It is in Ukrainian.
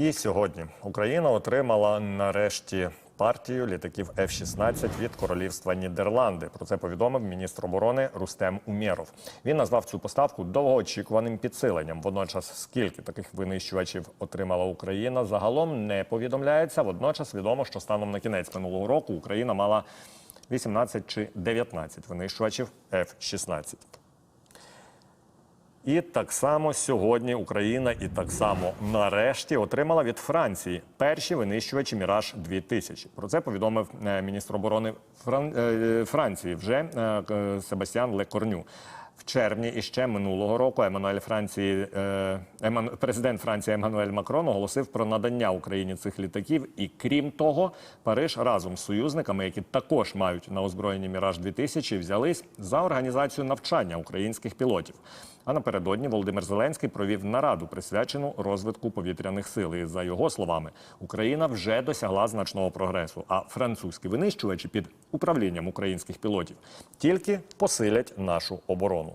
І сьогодні Україна отримала нарешті партію літаків F-16 від королівства Нідерланди. Про це повідомив міністр оборони Рустем Умєров. Він назвав цю поставку довгоочікуваним підсиленням. Водночас, скільки таких винищувачів отримала Україна, загалом не повідомляється. Водночас відомо, що станом на кінець минулого року Україна мала 18 чи 19 винищувачів F-16. І так само сьогодні Україна і так само нарешті отримала від Франції перші винищувачі Міраж 2000 Про це повідомив е, міністр оборони е, Франції вже е, Себастьян Лекорню. В червні і ще минулого року Еммануель Франції, Еман... президент Франції Еммануель Макрон оголосив про надання Україні цих літаків. І крім того, Париж разом з союзниками, які також мають на озброєнні Міраж 2000 взялись за організацію навчання українських пілотів. А напередодні Володимир Зеленський провів нараду, присвячену розвитку повітряних сил. І за його словами, Україна вже досягла значного прогресу. А французькі винищувачі під управлінням українських пілотів тільки посилять нашу оборону.